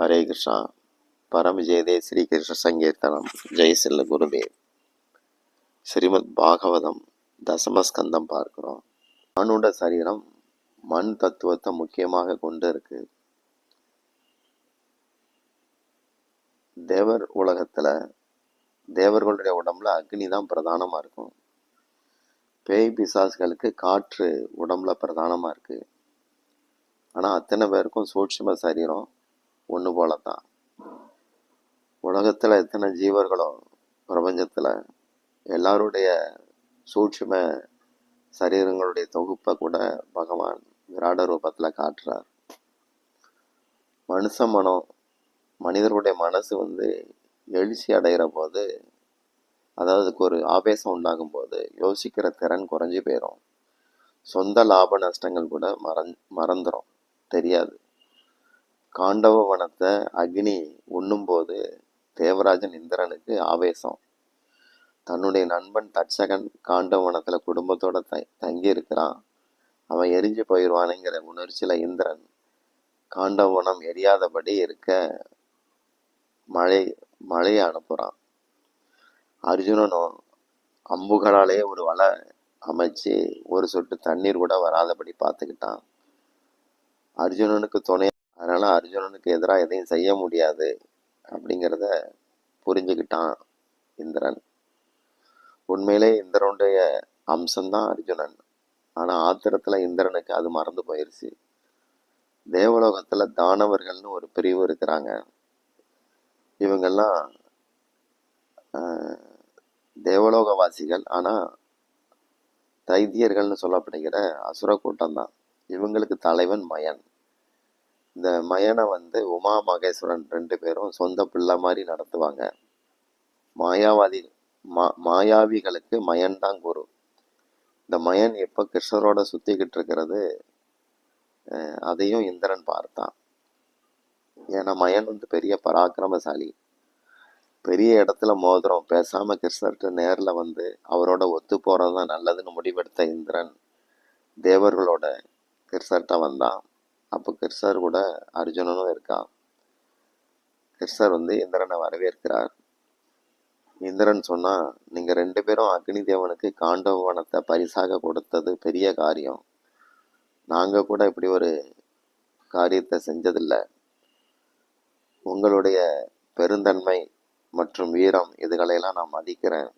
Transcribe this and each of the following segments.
ஹரே கிருஷ்ணா. பரமஜெயதே ஸ்ரீகிருஷ்ண ஸ்ரீ கிருஷ்ண சங்கீர்த்தனம். ஜெய் செல்ல குருதேவ் ஸ்ரீமத் பாகவதம் தசமஸ்கந்தம் பார்க்கிறோம். மனுட சரீரம் மண் தத்துவத்தை முக்கியமாக கொண்டு இருக்கு தேவர் உலகத்துல தேவர்களுடைய உடம்புல அக்னி தான் பிரதானமாக இருக்கும். பேய் பிசாசுகளுக்கு காற்று உடம்புல பிரதானமாக இருக்கு. ஆனால் அத்தனை பேருக்கும் சூட்சும சரீரம் ஒன்று போல தான் உலகத்தில் எத்தனை ஜீவர்களோ பிரபஞ்சத்தில் எல்லாருடைய சூட்சும சரீரங்களுடைய தொகுப்பை கூட பகவான் விராட ரூபத்தில் காட்டுறார். மனுஷ மனம் மனிதருடைய மனசு வந்து எழுச்சி அடைகிற போது அதாவது ஒரு ஆவேசம் உண்டாகும் போது யோசிக்கிற திறன் குறைஞ்சி போயிடும் சொந்த லாப நஷ்டங்கள் கூட மறந் மறந்துடும் தெரியாது. காண்டவ வனத்தை அக்னி உண்ணும்போது தேவராஜன் இந்திரனுக்கு ஆவேசம். தன்னுடைய நண்பன் தட்சகன் காண்டவனத்தில் குடும்பத்தோட த தங்கி இருக்கிறான் அவன் எரிஞ்சு போயிடுவானுங்கிற உணர்ச்சியில் இந்திரன் காண்டவனம் எரியாதபடி இருக்க மழை மழையை அனுப்புறான். அர்ஜுனனும் அம்புகளாலே ஒரு வலை அமைச்சு ஒரு சொட்டு தண்ணீர் கூட வராதபடி பார்த்துக்கிட்டான். அர்ஜுனனுக்கு துணை அதனால் அர்ஜுனனுக்கு எதிராக எதையும் செய்ய முடியாது அப்படிங்கிறத புரிஞ்சுக்கிட்டான் இந்திரன். உண்மையிலே இந்திரனுடைய அம்சம்தான் அர்ஜுனன். ஆனால் ஆத்திரத்தில் இந்திரனுக்கு அது மறந்து போயிடுச்சு தேவலோகத்தில் தானவர்கள்னு ஒரு பிரிவு இருக்கிறாங்க. இவங்கெல்லாம் தேவலோகவாசிகள் ஆனால் தைத்தியர்கள்னு சொல்லப்படுகிற அசுர கூட்டம் தான். இவங்களுக்கு தலைவன் மயன். இந்த மயனை வந்து உமா மகேஸ்வரன் ரெண்டு பேரும் சொந்த பிள்ளை மாதிரி நடத்துவாங்க. மாயாவாதி மா மாயாவிகளுக்கு மயன் தான் குரு. இந்த மயன் எப்போ கிருஷ்ணரோட சுற்றிக்கிட்டு இருக்கிறது அதையும் இந்திரன் பார்த்தான். ஏன்னா மயன் வந்து பெரிய பராக்கிரமசாலி. பெரிய இடத்துல மோதிரம் பேசாம கிருஷ்ணர்கிட்ட நேரில் வந்து அவரோட ஒத்து போகிறது தான் நல்லதுன்னு முடிவெடுத்த இந்திரன் தேவர்களோட கிருஷ்ணர்கிட்ட வந்தான். அப்போ கிருஷ்ணர் கூட அர்ஜுனனும் இருக்கான். கிருஷ்ணர் வந்து இந்திரனை வரவேற்கிறார். இந்திரன் சொன்னால் நீங்கள் ரெண்டு பேரும் அக்னி தேவனுக்கு காண்டவனத்தை பரிசாக கொடுத்தது பெரிய காரியம். நாங்கள் கூட இப்படி ஒரு காரியத்தை செஞ்சதில்லை. உங்களுடைய பெருந்தன்மை மற்றும் வீரம் இதுகளையெல்லாம் நான் மதிக்கிறேன்.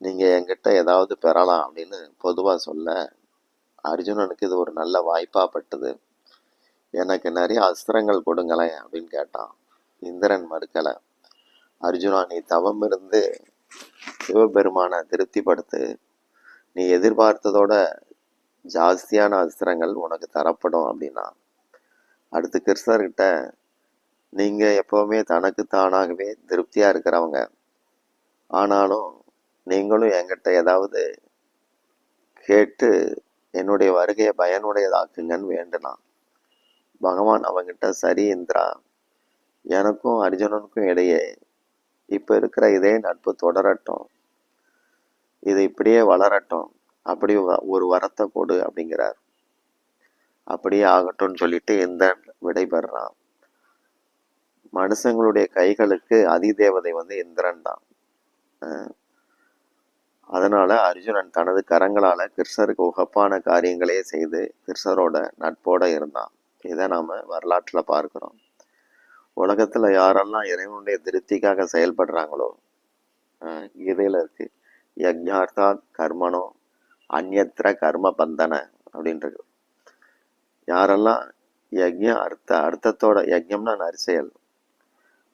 நீங்கள் என்கிட்ட ஏதாவது பெறலாம் அப்படின்னு பொதுவாக சொல்ல அர்ஜுனனுக்கு இது ஒரு நல்ல வாய்ப்பாகப்பட்டது பட்டது. எனக்கு நிறைய அஸ்திரங்கள் கொடுங்களேன் அப்படின்னு கேட்டான். இந்திரன் மறுக்கலை. அர்ஜுனா நீ தவம் இருந்து சிவபெருமானை திருப்திப்படுத்து நீ எதிர்பார்த்ததோட ஜாஸ்தியான அஸ்திரங்கள் உனக்கு தரப்படும் அப்படின்னா அடுத்து கிருஷ்ணர்கிட்ட நீங்கள் எப்போவுமே தனக்கு தானாகவே திருப்தியாக இருக்கிறவங்க. ஆனாலும் நீங்களும் என்கிட்ட ஏதாவது கேட்டு என்னுடைய வருகையை பயனுடையதாக்குங்கன்னு வேண்டினான். பகவான் அவங்கிட்ட சரி இந்திரா எனக்கும் அர்ஜுனனுக்கும் இடையே இப்ப இருக்கிற இதே நட்பு தொடரட்டும். இது இப்படியே வளரட்டும். அப்படி வ- ஒரு வரத்தை கொடு அப்படிங்கிறார். அப்படியே ஆகட்டும்னு சொல்லிட்டு இந்திரன் விடைபெறான். மனுஷங்களுடைய கைகளுக்கு அதிதேவதை வந்து இந்திரன் தான். அதனால அர்ஜுனன் தனது கரங்களால கிருஷ்ணருக்கு உகப்பான காரியங்களே செய்து கிருஷ்ணரோட நட்போட இருந்தான். இதை நாம வரலாற்றுல பார்க்கிறோம். உலகத்துல யாரெல்லாம் இறைவனுடைய திருப்திக்காக செயல்படுறாங்களோ அஹ் கீதையில இருக்கு. யஜ்ஞார்த்தாத் கர்மனோ அந்யத்ர கர்ம பந்தன அப்படின்றது யாரெல்லாம் யஜ்யம் அர்த்த அர்த்தத்தோட யஜ்யம்னா நரிசெயல்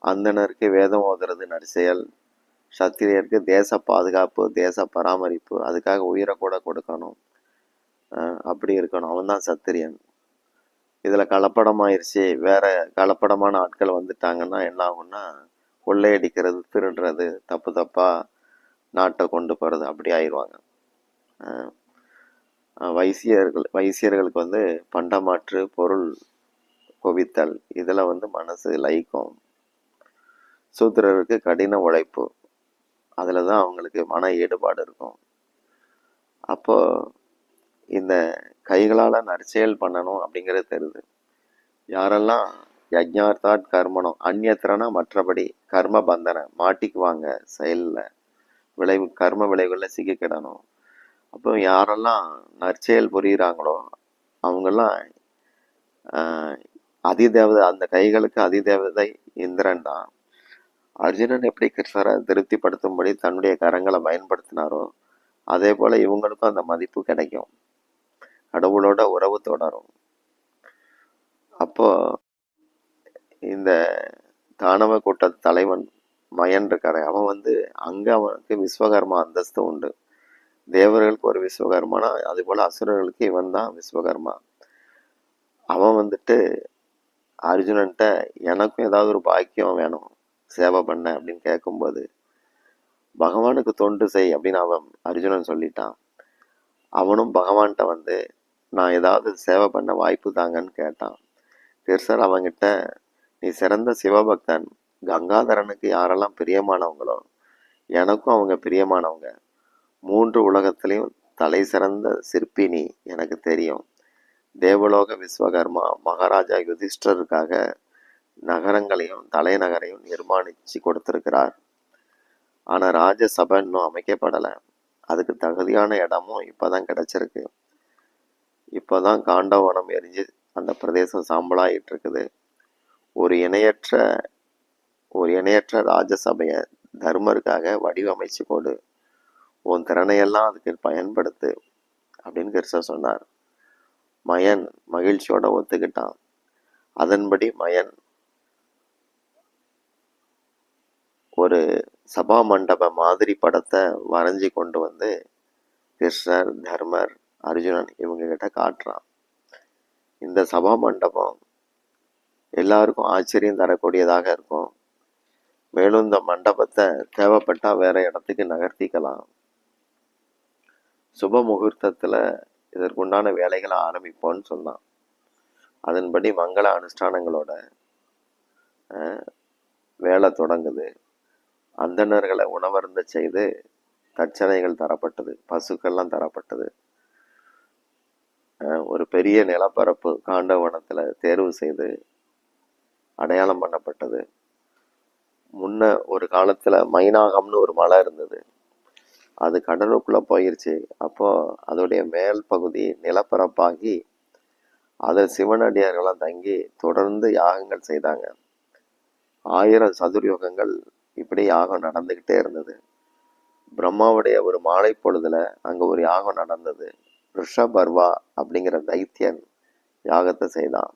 அந்தனருக்கு வேதம் ஓதுறது நரிசெயல் சத்திரியருக்கு தேச பாதுகாப்பு தேச பராமரிப்பு அதுக்காக உயிரை கூட கொடுக்கணும். அப்படி இருக்கணும். அவன் தான் சத்திரியன். இதில் கலப்படமாயிருச்சு. வேற கலப்படமான ஆட்கள் வந்துட்டாங்கன்னா என்ன ஆகும்னா கொள்ளையடிக்கிறது திருடுறது தப்பு தப்பாக நாட்டை கொண்டு போகிறது அப்படி ஆயிடுவாங்க வைசியர்கள் வைசியர்களுக்கு வந்து பண்டமாற்று பொருள் குவித்தல் இதில் வந்து மனசு லைக்கும். சூத்திரருக்கு கடின உழைப்பு. அதில் தான் அவங்களுக்கு மன ஈடுபாடு இருக்கும். அப்போ இந்த கைகளால் நற்செயல் பண்ணணும் அப்படிங்கிறது தெரியுது. யாரெல்லாம் யஜ்ஞார்த்தாட் கர்மணம் அந்நியத்திரனா மற்றபடி கர்ம பந்தனை மாட்டிக்குவாங்க செயலில். விளைவு கர்ம விளைவுகளில் சிக்கிக்கிடணும். அப்போ யாரெல்லாம் நற்செயல் புரிகிறாங்களோ அவங்கெல்லாம் அதிதேவதை அந்த கைகளுக்கு அதிதேவதை இந்திரன் தான். அர்ஜுனன் எப்படி கிருஷ்ணரை திருப்திப்படுத்தும்படி தன்னுடைய கரங்களை பயன்படுத்தினாரோ அதே போல் இவங்களுக்கும் அந்த மதிப்பு கிடைக்கும். கடவுளோட உறவு தொடரும். அப்போ இந்த தானவ கூட்ட தலைவன் மயன் இருக்காரு. அவன் வந்து அங்கே அவனுக்கு விஸ்வகர்மா அந்தஸ்து உண்டு. தேவர்களுக்கு ஒரு விஸ்வகர்மானா அது போல் அசுரர்களுக்கு இவன் தான் விஸ்வகர்மா. அவன் வந்துட்டு அர்ஜுனன்ட்ட எனக்கும் ஏதாவது ஒரு பாக்கியம் வேணும். சேவை பண்ண அப்படின்னு கேட்கும்போது பகவானுக்கு தொண்டு செய் அப்படின்னு அவன் அர்ஜுனன் சொல்லிட்டான். அவனும் பகவான்கிட்ட வந்து நான் ஏதாவது சேவை பண்ண வாய்ப்பு தாங்கன்னு கேட்டான். திருசர் அவங்கிட்ட நீ சிறந்த சிவபக்தன். கங்காதரனுக்கு யாரெல்லாம் பிரியமானவங்களோ எனக்கும் அவங்க பிரியமானவங்க. மூன்று உலகத்திலையும் தலை சிறந்த சிற்பினி எனக்கு தெரியும். தேவலோக விஸ்வகர்மா மகாராஜா யுதிஷ்டருக்காக நகரங்களையும் தலைநகரையும் நிர்மாணித்து கொடுத்திருக்கிறார். ஆனால் ராஜசபை இன்னும் அமைக்கப்படலை. அதுக்கு தகுதியான இடமும் இப்போ தான் கிடச்சிருக்கு. இப்போ தான் காண்டவனம் எரிஞ்சு அந்த பிரதேசம் சாம்பலாயிட்டு இருக்குது ஒரு இணையற்ற ஒரு இணையற்ற ராஜசபையை தர்மருக்காக வடிவமைச்சு கொடு. உன் திறனையெல்லாம் அதுக்கு பயன்படுத்து அப்படின்னு கிருஷ்ண சொன்னார். மயன் மகிழ்ச்சியோட ஒத்துக்கிட்டான். அதன்படி மயன் ஒரு சபா மண்டப மாதிரி படத்தை வரைஞ்சி கொண்டு வந்து கிருஷ்ணர் தர்மர் அர்ஜுனன் இவங்கக்கிட்ட காட்டுறான். இந்த சபா மண்டபம் எல்லாருக்கும் ஆச்சரியம் தரக்கூடியதாக இருக்கும். மேலும் இந்த மண்டபத்தை தேவைப்பட்டால் வேற இடத்துக்கு நகர்த்திக்கலாம். சுப முகூர்த்தத்தில் இதற்குண்டான வேலைகளை ஆரம்பிப்போம்னு சொன்னான். அதன்படி மங்கள அனுஷ்டானங்களோட வேலை தொடங்குது. அந்தணர்களை உணவருந்த செய்து தட்சணைகள் தரப்பட்டது பசுக்கள்லாம் தரப்பட்டது. ஒரு பெரிய நிலப்பரப்பு காண்டவனத்தில் தேர்வு செய்து அடையாளம் பண்ணப்பட்டது. முன்ன ஒரு காலத்தில் மைனாகம்னு ஒரு மலை இருந்தது. அது கடலுக்குள்ளே போயிருச்சு. அப்போது அதோடைய மேல் பகுதி நிலப்பரப்பாகி அதில் சிவனடியார்கள்லாம் தங்கி தொடர்ந்து யாகங்கள் செய்தாங்க. ஆயிரம் சதுர்யுகங்கள் இப்படி யாகம் நடந்துக்கிட்டே இருந்தது. பிரம்மாவுடைய ஒரு மாலை பொழுதுல அங்க ஒரு யாகம் நடந்தது. ரிஷபர்வா அப்படிங்கிற தைத்தியன் யாகத்தை செய்தான்.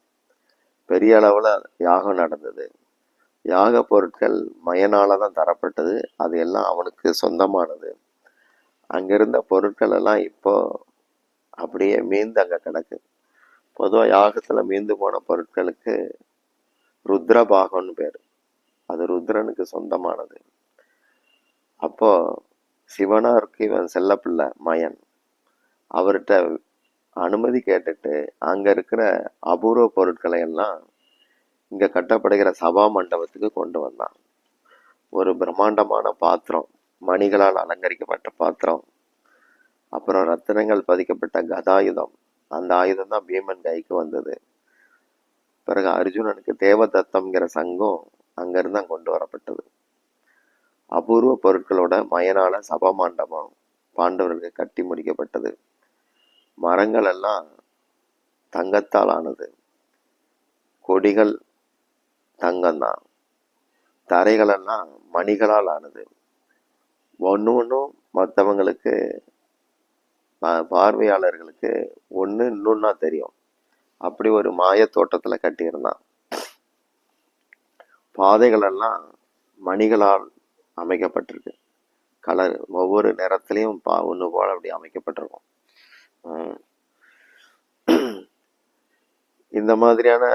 பெரிய அளவுல யாகம் நடந்தது. யாக பொருட்கள் மயனால தான் தரப்பட்டது. அது எல்லாம் அவனுக்கு சொந்தமானது. அங்கிருந்த பொருட்கள் எல்லாம் இப்போ அப்படியே மீந்து அங்க கிடக்கு. பொதுவாக யாகத்துல மீந்து போன பொருட்களுக்கு ருத்ரபாகம்னு பேர். அது ருத்ரனுக்கு சொந்தமானது. அப்போ சிவனாருக்கு இவன் செல்லப்பிள்ளை மயன். அவர்கிட்ட அனுமதி கேட்டுட்டு அங்க இருக்கிற அபூர்வ பொருட்களை எல்லாம் இங்க கட்டப்படுகிற சபா மண்டபத்துக்கு கொண்டு வந்தான். ஒரு பிரம்மாண்டமான பாத்திரம் மணிகளால் அலங்கரிக்கப்பட்ட பாத்திரம். அப்புறம் ரத்தினங்கள் பதிக்கப்பட்ட கதாயுதம். அந்த ஆயுதம் தான் பீமன் கைக்கு வந்தது. பிறகு அர்ஜுனனுக்கு தேவதத்தம்ங்கிற சங்கம் அங்கிருந்து தான் கொண்டு வரப்பட்டது. அபூர்வ பொருட்களோட மயனால சபா மண்டபம் பாண்டவர்களுக்கு கட்டி முடிக்கப்பட்டது. மரங்கள் எல்லாம் தங்கத்தால் ஆனது கொடிகள் தங்கம்தான். தரைகள் எல்லாம் மணிகளால் ஆனது ஒன்று ஒன்றும் மற்றவங்களுக்கு பார்வையாளர்களுக்கு ஒன்று இன்னொன்னா தெரியும். அப்படி ஒரு மாய தோட்டத்தில் கட்டியிருந்தான். பாதைகள் எல்லாம் மணிகளால் அமைக்கப்பட்டிருக்கு. கலர் ஒவ்வொரு நிறத்துலையும் பா ஒன்று போல் அப்படி அமைக்கப்பட்டிருக்கும். இந்த மாதிரியான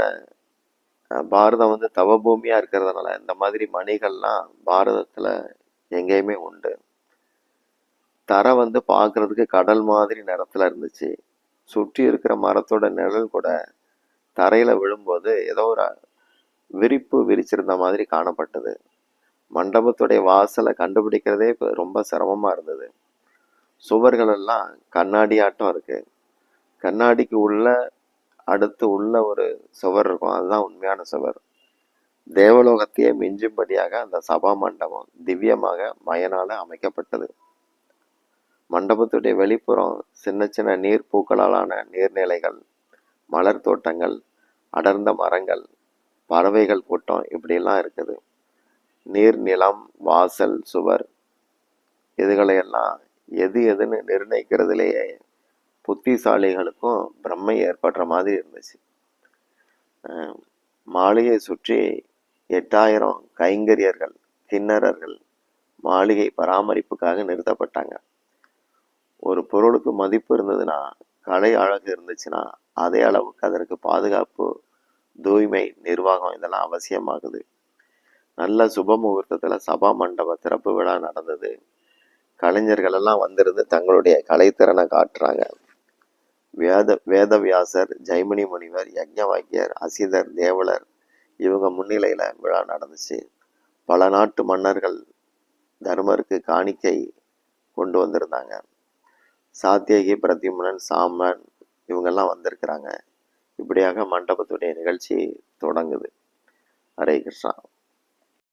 பாரதம் வந்து தவபூமியா இருக்கிறதுனால இந்த மாதிரி மணிகள்லாம் பாரதத்தில் எங்கேயுமே உண்டு. தரை வந்து பார்க்குறதுக்கு கடல் மாதிரி நிறத்துல இருந்துச்சு. சுற்றி இருக்கிற மரத்தோட நிழல் கூட தரையில் விழும்போது ஏதோ ஒரு விரிப்பு விரிச்சிருந்த மாதிரி காணப்பட்டது. மண்டபத்துடைய வாசலை கண்டுபிடிக்கிறதே இப்போ ரொம்ப சிரமமா இருந்தது. சுவர்கள் எல்லாம் கண்ணாடி ஆட்டம் இருக்கு. கண்ணாடிக்கு உள்ள அடுத்து உள்ள ஒரு சுவர் இருக்கும். அதுதான் உண்மையான சுவர். தேவலோகத்தையே மிஞ்சும்படியாக அந்த சபா மண்டபம் திவ்யமாக மயனால அமைக்கப்பட்டது. மண்டபத்துடைய வெளிப்புறம் சின்ன சின்ன நீர் பூக்களாலான நீர்நிலைகள் மலர் தோட்டங்கள் அடர்ந்த மரங்கள் பறவைகள் கூட்டம் இப்படியெல்லாம் இருக்குது. நீர் நிலம் வாசல் சுவர் இதுகளையெல்லாம் எது எதுன்னு நிர்ணயிக்கிறதுலேயே புத்திசாலிகளுக்கும் பிரம்மை ஏற்படுற மாதிரி இருந்துச்சு. அஹ் மாளிகையை சுற்றி எட்டாயிரம் கைங்கரியர்கள் கிண்ணறர்கள் மாளிகை பராமரிப்புக்காக நிறுத்தப்பட்டாங்க. ஒரு பொருளுக்கு மதிப்பு இருந்ததுன்னா கலை அழகு இருந்துச்சுன்னா அதே அளவுக்கு அதற்கு பாதுகாப்பு தூய்மை நிர்வாகம் இதெல்லாம் அவசியமாகுது. நல்ல சுப முகூர்த்தத்தில் சபா மண்டப திறப்பு விழா நடந்தது. கலைஞர்கள் எல்லாம் வந்திருந்து தங்களுடைய கலைத்திறனை காட்டுறாங்க. வேத வேதவியாசர் ஜெய்மணி முனிவர் யஜ்ஞவாக்கியர் அசிதர் தேவலர் இவங்க முன்னிலையில் விழா நடந்துச்சு. பல நாட்டு மன்னர்கள் தர்மருக்கு காணிக்கை கொண்டு வந்திருந்தாங்க. சாத்தியகி பிரதிமுனன் சாமன் இவங்கெல்லாம் வந்திருக்கிறாங்க. இப்படியாக மண்டபத்துடைய நிகழ்ச்சி தொடங்குது. ஹரே கிருஷ்ணா.